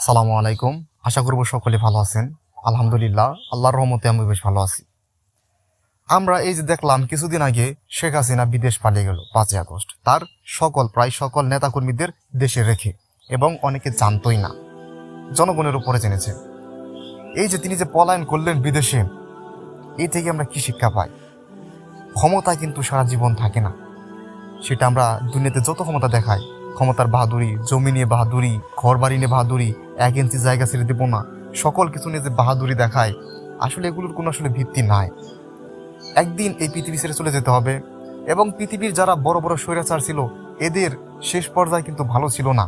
আসসালামু আলাইকুম। আশা করব সকলে ভালো আছেন। আলহামদুলিল্লাহ, আল্লাহর রহমতে আমি বেশ ভালো আছি। আমরা এই যে দেখলাম, কিছুদিন আগে শেখ হাসিনা বিদেশ পালিয়ে গেল, পাঁচই আগস্ট। তার সকল, প্রায় সকল নেতাকর্মীদের দেশে রেখে, এবং অনেকে জানতই না। জনগণের উপরে জেনেছে। এই যে তিনি যে পলায়ন করলেন বিদেশে এই থেকে আমরা কি শিক্ষা পাই? ক্ষমতা কিন্তু সারা জীবন থাকে না। সেটা আমরা দুনিয়াতে যত ক্ষমতা দেখাই, ক্ষমতার বাহাদুরি, জমি নিয়ে বাহাদুরি ঘর বাড়ি নিয়ে বাহাদুরি এক ইঞ্চি জায়গা ছেড়ে দেবো না। সকল কিছু নিয়ে যে বাহাদুরি দেখায়, আসলে এগুলোর কোনো আসলে ভিত্তি নাই। একদিন এই পৃথিবী ছেড়ে চলে যেতে হবে এবং পৃথিবীর যারা বড় বড় স্বৈরাচার ছিল, এদের শেষ পর্যায়ে কিন্তু ভালো ছিল না।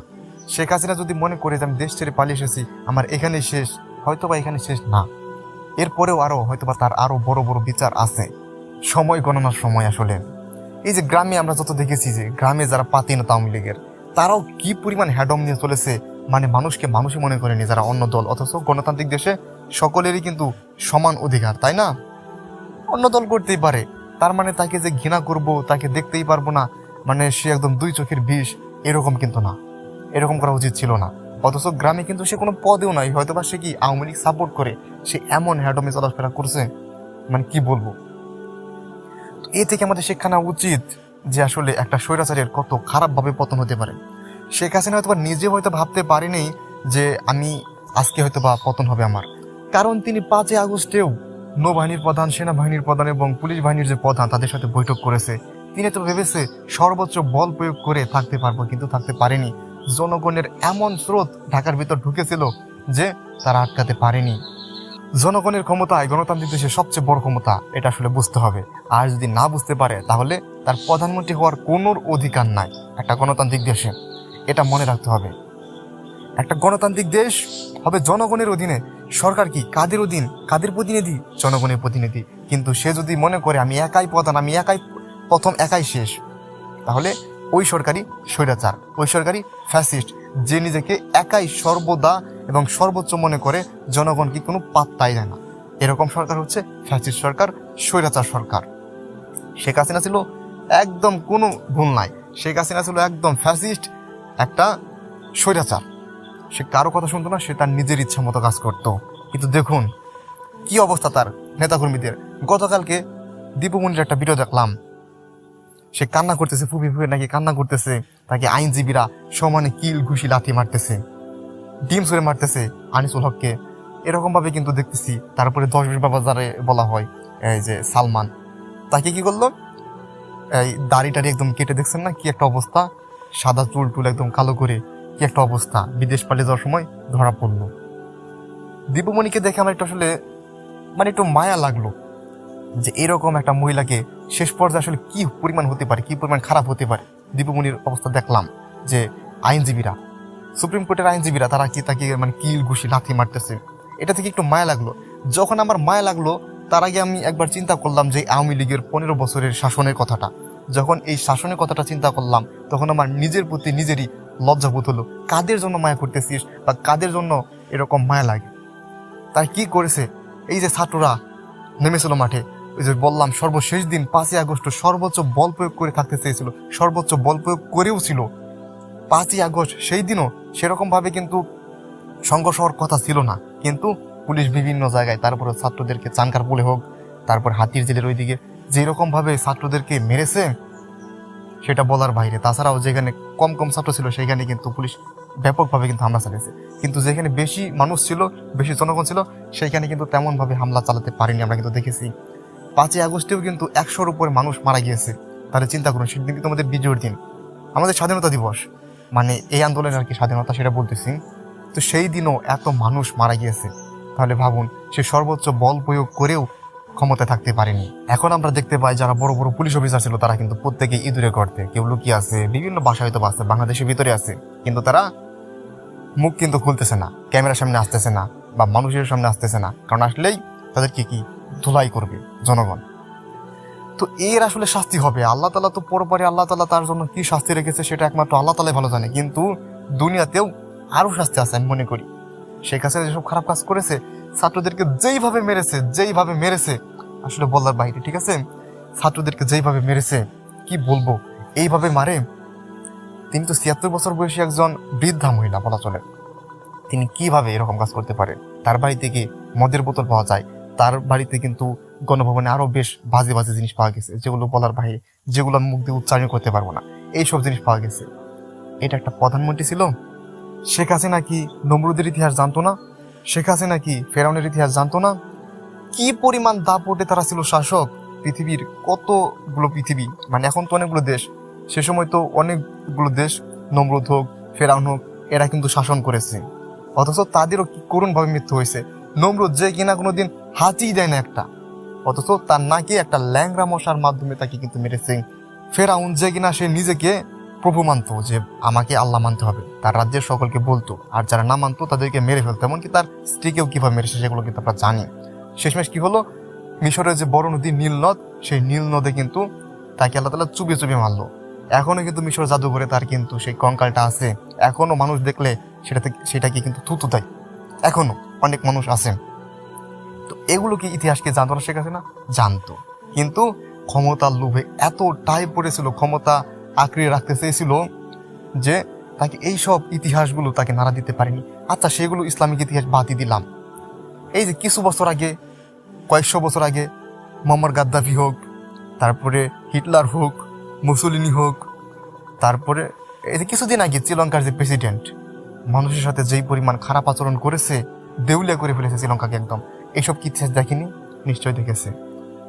শেখ হাসিনা যদি মনে করে যে আমি দেশ ছেড়ে পালিয়ে এসেছি, আমার এখানে শেষ, হয়তোবা এখানে শেষ না। এরপরেও আরও হয়তোবা তার আরও বড় বড় বিচার আছে। সময় গণনার সময় আসলে। এই যে গ্রামে আমরা যত দেখেছি যে গ্রামে যারা পাতি না আওয়ামী লীগের, তারাও কি পরিমাণ হ্যাডম নিয়ে চলেছে মানে মানুষকে মানুষই মনে করেনি যারা অন্য দল। অথচ গণতান্ত্রিক দেশে সকলেরই কিন্তু সমান অধিকার, তাই না? অন্য দল করতেই পারে। তার মানে তাকে যে ঘৃণা করব, তাকে দেখতেই পারব না। মানে সে একদম দুই চোখের বিষ, এরকম কিন্তু না। এরকম করা উচিত ছিল না। অথচ গ্রামে কিন্তু সে কোনো পদেও নাই। হয়তো বা সে কি আওয়ামী লীগ সাপোর্ট করে? সে এমন হ্যাডমে চলাফেরা করছে? মানে কি বলব? এ থেকে আমাদের শিক্ষা নেওয়া উচিত যে আসলে একটা স্বৈরাচারের কত খারাপভাবে পতন হতে পারে। শেখ হাসিনা হয়তো বা নিজে হয়তো ভাবতে পারেনি যে আমি আজকে হয়তো বা পতন হবে আমার। কারণ তিনি পাঁচই আগস্টেও নৌবাহিনীর প্রধান, সেনাবাহিনীর প্রধান এবং পুলিশ বাহিনীর যে প্রধান, তাদের সাথে বৈঠক করেছে। তিনি তো ভেবেছে সর্বোচ্চ বল প্রয়োগ করে থাকতে পারব, কিন্তু থাকতে পারেনি। জনগণের এমন স্রোত ঢাকার ভিতর ঢুকেছিল যে তারা আটকাতে পারেনি। জনগণের ক্ষমতায় গণতান্ত্রিক দেশের সবচেয়ে বড় ক্ষমতা, এটা আসলে বুঝতে হবে। আর যদি না বুঝতে পারে, তাহলে তার প্রধানমন্ত্রী হওয়ার কোনো অধিকার নাই একটা গণতান্ত্রিক দেশে। এটা মনে রাখতে হবে। একটা গণতান্ত্রিক দেশ হবে জনগণের অধীনে। সরকার কি কাদের অধীন? কাদের প্রতিনিধি? জনগণের প্রতিনিধি। কিন্তু সে যদি মনে করে আমি একাই প্রধান, আমি একাই প্রথম, একাই শেষ, তাহলে ওই সরকারি স্বৈরাচার, ওই সরকারি ফ্যাসিস্ট যে নিজেকে একাই সর্বদা এবং সর্বোচ্চ মনে করে, জনগণ কি কোনো পাত্তাই দেয় না। এরকম সরকার হচ্ছে ফ্যাসিস্ট সরকার, স্বৈরাচার সরকার। শেখ হাসিনা ছিল একদম কোনো ভুল নাই। শেখ হাসিনা ছিল একদম ফ্যাসিস্ট একটা স্বৈরাচার। সে কারও কথা শুনতো না, সে তার নিজের ইচ্ছা মতো কাজ করতো। কিন্তু দেখুন, কি অবস্থা তার নেতাকর্মীদের। গতকালকে দীপমণির একটা ভিডিও দেখলাম। সে কান্না করতেছে, ফুপি ফুপি নাকি কান্না করতেছে। তাকে আইনজীবীরা সমানে কিল, ঘুষি লাথি মারতেছে। ডিম ছুঁড়ে মারতেছে আনিসুল হককে। এরকমভাবে কিন্তু দেখতেছি তারপরে দশ বাবা যারে বলা হয়, এই যে সালমান। তাকে কি করল? এই দাড়ি টাড়ি একদম কেটে দেখছেন না? কি একটা অবস্থা? সাদা চুল টুল একদম কালো করে কি একটা অবস্থা। বিদেশ পালিয়ে যাওয়ার সময় ধরা পড়ল। দীপমণিকে দেখে আমার একটু আসলে মানে একটু মায়া লাগল যে এরকম একটা মহিলাকে শেষ পর্যায়ে আসলে কি পরিমাণ হতে পারে, কি পরিমাণ খারাপ হতে পারে। দীপমণির অবস্থা দেখলাম যে আইনজীবীরা, সুপ্রিম কোর্টের আইনজীবীরা, তারা কি তাকে মানে কিল ঘুষি, লাথি মারতেছে। এটা থেকে একটু মায়া লাগল। যখন আমার মায়া লাগল, তার আগে আমি একবার চিন্তা করলাম যে আওয়ামী লীগের পনেরো বছরের শাসনের কথাটা। যখন এই শাসনের কথাটা চিন্তা করলাম, তখন আমার নিজের প্রতি নিজেরই লজ্জাবোধ হলো। কাদের জন্য মায়া করতেছিস বা কাদের জন্য এরকম মায়া লাগে? তাই কি করেছে? এই যে ছাত্ররা নেমেছিল মাঠে, ওই যে বললাম, সর্বশেষ দিন পাঁচই আগস্ট সর্বোচ্চ বল প্রয়োগ করে থাকতে চেয়েছিল, সর্বোচ্চ বল প্রয়োগ করেও ছিল। পাঁচই আগস্ট সেই দিনও সেরকমভাবে কিন্তু সংঘর্ষ হওয়ার কথা ছিল না। কিন্তু পুলিশ বিভিন্ন জায়গায়, তারপরে ছাত্রদেরকে চানকার পুলে হোক, তারপর হাতির জেলের ওইদিকে যেরকম ভাবে ছাত্রদেরকে মেরেছে, সেটা বলার বাইরে। তাছাড়াও যেখানে কম কম ছাত্র ছিল, সেখানে কিন্তু পুলিশ ব্যাপকভাবে কিন্তু হামলা চালিয়েছে। কিন্তু যেখানে বেশি মানুষ ছিল, বেশি জনগণ ছিল সেইখানে কিন্তু তেমনভাবে হামলা চালাতে পারিনি আমরা কিন্তু দেখেছি। পাঁচই আগস্টেও কিন্তু একশোর উপরে মানুষ মারা গিয়েছে। তাহলে চিন্তা করুন সেদিন কিন্তু আমাদের বিজয়ের দিন। আমাদের স্বাধীনতা দিবস। মানে এই আন্দোলনের আর কি স্বাধীনতা সেটা বলতেছি। তো সেই দিনও এত মানুষ মারা গিয়েছে। তাহলে ভাবুন, সে সর্বোচ্চ বল প্রয়োগ করেও ক্ষমতায় থাকতে পারেনি। এখন আমরা দেখতে পাই যারা বড় বড় পুলিশ অফিসার ছিল, তারা কিন্তু প্রত্যেকে ইঁদুরে করতে কেউ লুকিয়ে আছে, বিভিন্ন বাসায় হয়তো আছে, বাংলাদেশের ভিতরে আছে। কিন্তু তারা মুখ কিন্তু খুলতেছে না, ক্যামেরার সামনে আসতেছে না বা মানুষের সামনে আসতেছে না। কারণ আসলেই তাদেরকে কি ধুলাই করবে জনগণ? তো এর আসলে শাস্তি হবে। আল্লাহ তালা তো পরপরে আল্লাহ তালা তার জন্য কি শাস্তি রেখেছে সেটা একমাত্র আল্লাহ তালাই ভালো জানে। কিন্তু দুনিয়াতেও আরও শাস্তি আছে আমি মনে করি। শেখ হাসিনা যেসব খারাপ কাজ করেছে, ছাত্রদেরকে যেইভাবে মেরেছে যেইভাবে মেরেছে, আসলে বলার বাইরে ঠিক আছে? ছাত্রদেরকে যেইভাবে মেরেছে, কি বলব? এইভাবে মারে, তিনি তো ছিয়াত্তর বছর বয়সী একজন বৃদ্ধা মহিলা, বলা চলে। তিনি কীভাবে এরকম কাজ করতে পারেন তার বাড়ি থেকে মদের বোতল পাওয়া যায়? তার বাড়িতে কিন্তু গণভবনে আরও বেশ বাজে বাজে জিনিস পাওয়া গেছে, যেগুলো বলার বাইরে যেগুলো মুখ দিয়ে উচ্চারণ করতে পারব না। এইসব জিনিস পাওয়া গেছে। এটা একটা প্রধানমন্ত্রী ছিল শেখ হাসিনা কি নমরুদের ইতিহাস জানতো না? শেখ হাসিনা কি ফেরাউনের ইতিহাস জানতো না? কি পরিমাণ দাপটে তারা ছিল শাসক? পৃথিবীর কতগুলো পৃথিবী? মানে এখন তো অনেকগুলো দেশ। সে সময় তো অনেকগুলো দেশ, নমরুদ হোক, ফেরাউন হোক, এরা কিন্তু শাসন করেছে। অথচ তাদেরও কি করুণভাবে মৃত্যু হয়েছে? নমরুদ যে কিনা কোনো দিন হাতিই দেয় না একটা। অথচ তার নাকি একটা ল্যাংরা মশার মাধ্যমে তাকে কিন্তু মেরেছে। ফেরাউন যে কিনা সে নিজেকে প্রভু মানতো যে আমাকে আল্লাহ মানতে হবে। তার রাজ্যের সকলকে বলতো, আর যারা না মানতো তাদেরকে মেরে ফেলতো। এমনকি তার স্ত্রীকেও কীভাবে মেরেছে সেগুলো কিন্তু আমরা জানি। শেষমেশ কি হলো? মিশরের যে বড় নদী নীল নদ, সেই নীল নদে কিন্তু তাকে আল্লাহ তালা চুবিয়ে চুবিয়ে মারলো। এখনও কিন্তু মিশর জাদুঘরে তার কিন্তু সেই কঙ্কালটা আছে। এখনও মানুষ দেখলে সেটাতে সেটাকে কিন্তু থুতু দেয়। এখনও অনেক মানুষ আছে। তো এগুলো কি ইতিহাসকে জানতো না শেখাছে না জানতো। কিন্তু ক্ষমতার লোভে এতটাই পড়েছিল, ক্ষমতা আঁকড়ে রাখতে চেয়েছিল যে তাকে এই সব ইতিহাসগুলো তাকে নাড়া দিতে পারেনি। আচ্ছা সেগুলো ইসলামিক ইতিহাস বাদই দিলাম। এই যে কিছু বছর আগে, কয়েকশো বছর আগে মোহাম্মদ গাদ্দাফি হোক, তারপরে হিটলার হোক, মুসলিনি হোক, তারপরে এই যে কিছুদিন আগে শ্রীলঙ্কার যে প্রেসিডেন্ট, মানুষের সাথে যেই পরিমাণ খারাপ আচরণ করেছে, দেউলিয়া করে ফেলেছে শ্রীলঙ্কাকে একদম। এইসব কি ইতিহাস দেখেনি? নিশ্চয় দেখেছে।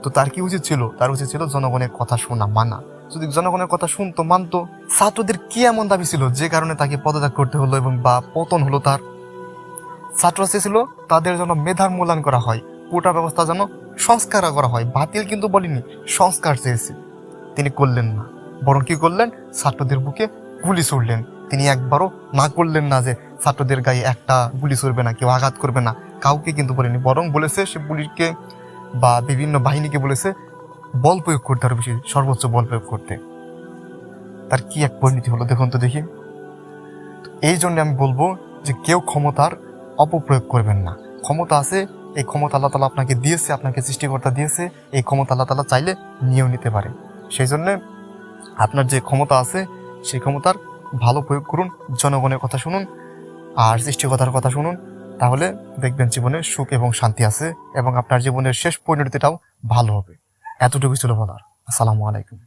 তো তার কি উচিত ছিল? তার উচিত ছিল জনগণের কথা শোনা, মানা। যদি জনগণের কথা শুনতো, মানতো, ছাত্রদের কি এমন দাবি ছিল? যে কারণে তাকে পদত্যাগ করতে হলো এবং বা পতন হলো তার। ছাত্র চেয়েছিল তাদের জন্য মেধার মূল্যায়ন করা হয়, কোটা ব্যবস্থা যেন সংস্কার করা হয়। বাতিল কিন্তু বলিনি, সংস্কার চেয়েছে। তিনি করলেন না, বরং কি করলেন? ছাত্রদের বুকে গুলি ছুড়লেন। তিনি একবারও না করলেন না যে ছাত্রদের গায়ে একটা গুলি ছুড়বে না, কেউ আঘাত করবে না। কাউকে কিন্তু বলেনি, বরং বলেছে সে পুলিশকে বা বিভিন্ন বাহিনীকে বলেছে বল প্রয়োগ করতে আরও বেশি, সর্বোচ্চ বল প্রয়োগ করতে। তার কি এক পরিণতি হলো দেখুন তো দেখি। এই জন্য আমি বলব যে কেউ ক্ষমতার অপপ্রয়োগ করবেন না। ক্ষমতা আছে, এই ক্ষমতা আল্লাহ তালা আপনাকে দিয়েছে, আপনাকে সৃষ্টিকর্তা দিয়েছে, এই ক্ষমতা আল্লাহ তালা চাইলে নিয়েও নিতে পারে। সেই জন্য আপনার যে ক্ষমতা আছে, সেই ক্ষমতার ভালো প্রয়োগ করুন, জনগণের কথা শুনুন, আর সৃষ্টিকর্তার কথা শুনুন, তাহলে দেখবেন জীবনে সুখ এবং শান্তি আছে এবং আপনার জীবনের শেষ পরিণতিটাও ভালো হবে। এতটুকু ছিল বলার আসসালামু আলাইকুম।